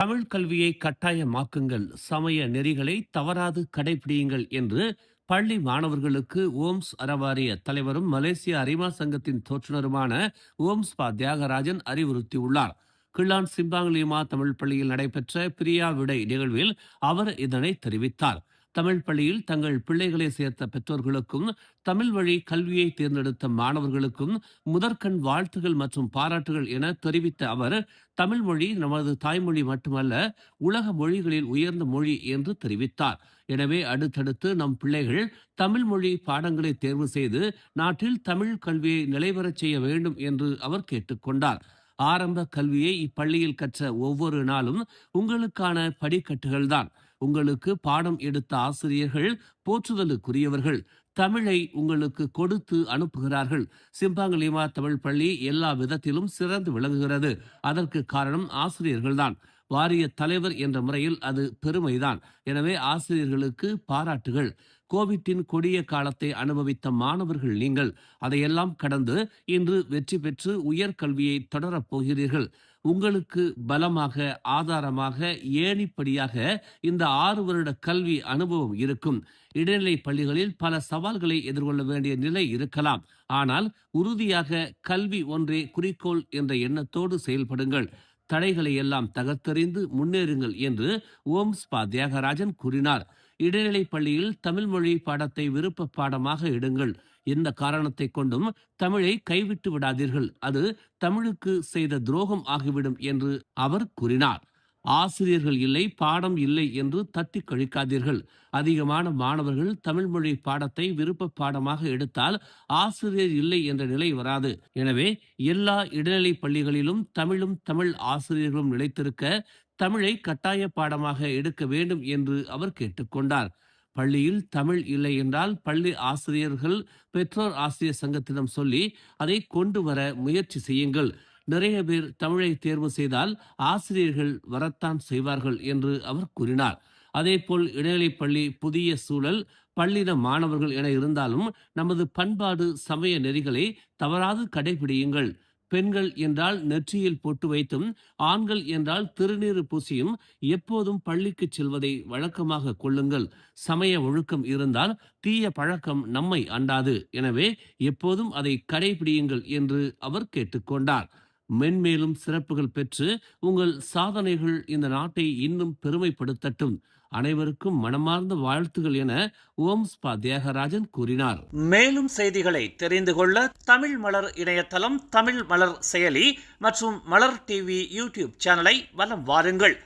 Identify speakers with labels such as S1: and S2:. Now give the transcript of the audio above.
S1: தமிழ் கல்வியை கட்டாயமாக்குங்கள். சமய நெறிகளை தவறாது கடைபிடியுங்கள் என்று பள்ளி மாணவர்களுக்கு ஓம்ஸ் அறவாரிய தலைவரும் மலேசிய அரிமா சங்கத்தின் தோற்றுநருமான ஓம்ஸ் பா. தியாகராஜன் அறிவுறுத்தியுள்ளார். கிள்ளான் சிம்பாங்லிமா தமிழ் பள்ளியில் நடைபெற்ற பிரியா விடை நிகழ்வில் அவர் இதனை தெரிவித்தார். தமிழ் பள்ளியில் தங்கள் பிள்ளைகளை சேர்த்த பெற்றோர்களுக்கும் தமிழ் வழி கல்வியை தேர்ந்தெடுத்த மாணவர்களுக்கும் முதற்கண் வாழ்த்துகள் மற்றும் பாராட்டுகள் என தெரிவித்த அவர் தமிழ் மொழி நமது தாய்மொழி மட்டுமல்ல உலக மொழிகளில் உயர்ந்த மொழி என்று தெரிவித்தார். எனவே அடுத்தடுத்து நம் பிள்ளைகள் தமிழ் மொழி பாடங்களை தேர்வு செய்து நாட்டில் தமிழ் கல்வியை நிலைவரச் செய்ய வேண்டும் என்று அவர் கேட்டுக்கொண்டார் ஆரம்ப கல்வியை இப்பள்ளியில் கற்ற ஒவ்வொரு நாளும் உங்களுக்கான படிக்கட்டுகள்தான். உங்களுக்கு பாடம் எடுத்த ஆசிரியர்கள் போற்றுதலுக்குரியவர்கள். தமிழை உங்களுக்கு கொடுத்து அனுப்புகிறார்கள். சிம்பாங்கலிமா தமிழ் பள்ளி எல்லா விதத்திலும் சிறந்து விளங்குகிறது. அதற்கு காரணம் ஆசிரியர்கள்தான். வாரிய தலைவர் என்ற முறையில் அது பெருமைதான். எனவே ஆசிரியர்களுக்கு பாராட்டுகள். கோவிட்டின் கொடிய காலத்தை அனுபவித்த மாணவர்கள் நீங்கள். அதையெல்லாம் கடந்து இன்று வெற்றி பெற்று உயர்கல்வியை தொடரப் போகிறீர்கள். உங்களுக்கு பலமாக ஆதாரமாக ஏணிப்படியாக இந்த ஆறு வருட கல்வி அனுபவம் இருக்கும். இடைநிலை பள்ளிகளில் பல சவால்களை எதிர்கொள்ள வேண்டிய நிலை இருக்கலாம். ஆனால் உறுதியாக கல்வி ஒன்றே குறிக்கோள் என்ற எண்ணத்தோடு செயல்படுங்கள். தடைகளை எல்லாம் தகர்த்தறிந்து முன்னேறுங்கள் என்று ஓம்ஸ்பா தியாகராஜன் கூறினார். இடைநிலை பள்ளியில் தமிழ் மொழி பாடத்தை விருப்ப பாடமாக எடுங்கள் எந்த காரணத்தை கொண்டும் தமிழை கைவிட்டு விடாதீர்கள். அது தமிழுக்கு செய்த துரோகம் ஆகிவிடும் என்று அவர் கூறினார். ஆசிரியர்கள் இல்லை பாடம் இல்லை என்று தட்டி கழிக்காதீர்கள். அதிகமான மாணவர்கள் தமிழ் மொழி பாடத்தை விருப்ப பாடமாக எடுத்தால் ஆசிரியர் இல்லை என்ற நிலை வராது. எனவே எல்லா இடைநிலை பள்ளிகளிலும் தமிழும் தமிழ் ஆசிரியர்களும் நிலைத்திருக்க தமிழை கட்டாய பாடமாக எடுக்க வேண்டும் என்று அவர் கேட்டுக்கொண்டார். பள்ளியில் தமிழ் இல்லை என்றால் பள்ளி ஆசிரியர்கள் பெற்றோர் ஆசிரியர் சங்கத்திடம் சொல்லி அதை கொண்டு வர முயற்சி செய்யுங்கள். நிறைய பேர் தமிழை தேர்வு செய்தால் ஆசிரியர்கள் வரத்தான் செய்வார்கள் என்று அவர் கூறினார். அதேபோல் இடைநிலை பள்ளி புதிய சூழல் பள்ளின மாணவர்கள் என இருந்தாலும் நமது பண்பாடு சமய நெறிகளை தவறாது கடைபிடியுங்கள். பெண்கள் என்றால் நெற்றியில் பொட்டு வைத்தும் ஆண்கள் என்றால் திருநீறு பூசியும் எப்போதும் பள்ளிக்கு செல்வதை வழக்கமாக கொள்ளுங்கள். சமய ஒழுக்கம் இருந்தால் தீய பழக்கம் நம்மை அண்டாது. எனவே எப்போதும் அதை கடைபிடியுங்கள் என்று அவர் கேட்டுக்கொண்டார் மென்மேலும் சிறப்புகள் பெற்று உங்கள் சாதனைகள் இந்த நாட்டை இன்னும் பெருமைப்படுத்தட்டும். அனைவருக்கும் மனமார்ந்த வாழ்த்துகள் என ஓம் ஸ்பா தியாகராஜன் கூறினார்.
S2: மேலும் செய்திகளை தெரிந்து கொள்ள தமிழ் மலர் இணையதளம் தமிழ் மலர் செயலி மற்றும் மலர் டிவி யூடியூப் சேனலை வலம் வாருங்கள்.